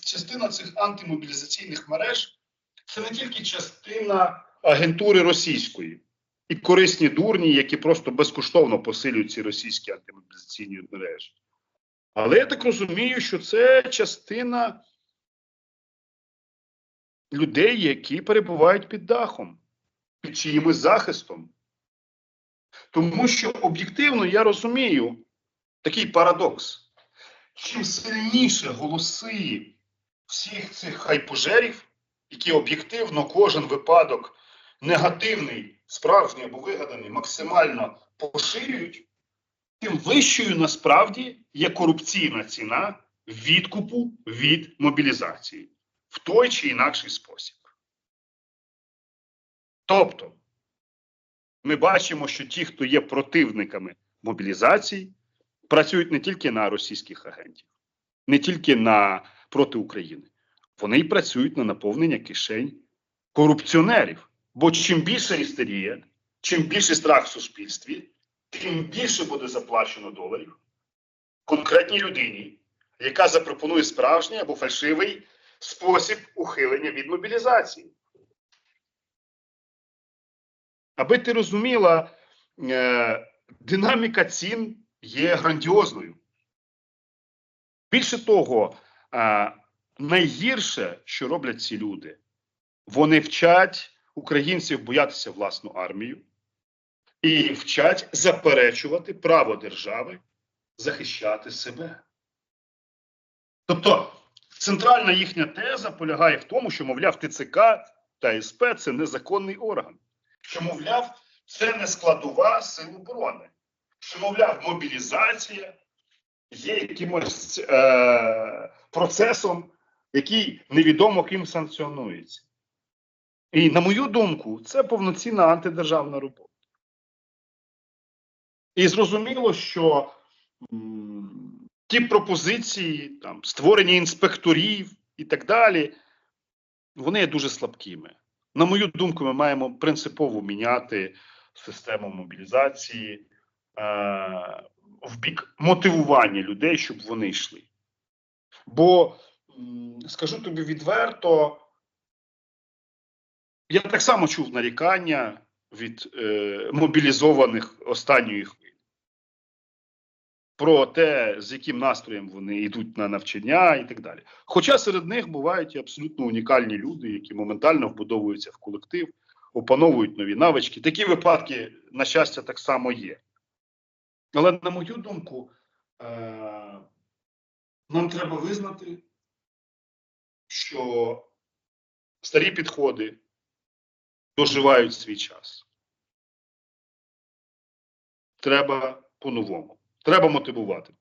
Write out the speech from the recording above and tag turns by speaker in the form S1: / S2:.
S1: частина цих антимобілізаційних мереж це не тільки частина агентури російської і корисні дурні, які просто безкоштовно посилюють ці російські антимобілізаційні мережі. Але я так розумію, що це частина людей, які перебувають під дахом, під чиїмось захистом. Тому що об'єктивно я розумію такий парадокс. Чим сильніше голоси всіх цих хайпожерів, які об'єктивно кожен випадок негативний, справжній або вигаданий, максимально поширюють, тим вищою насправді є корупційна ціна відкупу від мобілізації в той чи інакший спосіб. Тобто, ми бачимо, що ті, хто є противниками мобілізації, працюють не тільки на російських агентів, не тільки на проти України, вони й працюють на наповнення кишень корупціонерів. Бо чим більше істерія, чим більше страх в суспільстві, тим більше буде заплачено доларів конкретній людині, яка запропонує справжній або фальшивий спосіб ухилення від мобілізації. Аби ти розуміла, е, динаміка цін є грандіозною. Більше того, найгірше, що роблять ці люди, вони вчать українців боятися власну армію і вчать заперечувати право держави захищати себе. Тобто центральна їхня теза полягає в тому, що, мовляв, ТЦК та СП це незаконний орган, що, мовляв, це не складова сил оборони, що, мовляв, мобілізація є якимось е- процесом, який невідомо ким санкціонується. І, на мою думку, це повноцінна антидержавна робота. І зрозуміло, що м, ті пропозиції, там, створення інспекторів і так далі, вони є дуже слабкими. На мою думку, ми маємо принципово міняти систему мобілізації в бік мотивування людей, щоб вони йшли. Бо, скажу тобі відверто, я так само чув нарікання від е, мобілізованих останньої хвилі про те, з яким настроєм вони йдуть на навчання і так далі. Хоча серед них бувають і абсолютно унікальні люди, які моментально вбудовуються в колектив, опановують нові навички. Такі випадки, на щастя, так само є. Але, на мою думку, е, нам треба визнати, що старі підходи доживають свій час. Треба по-новому. Треба мотивувати.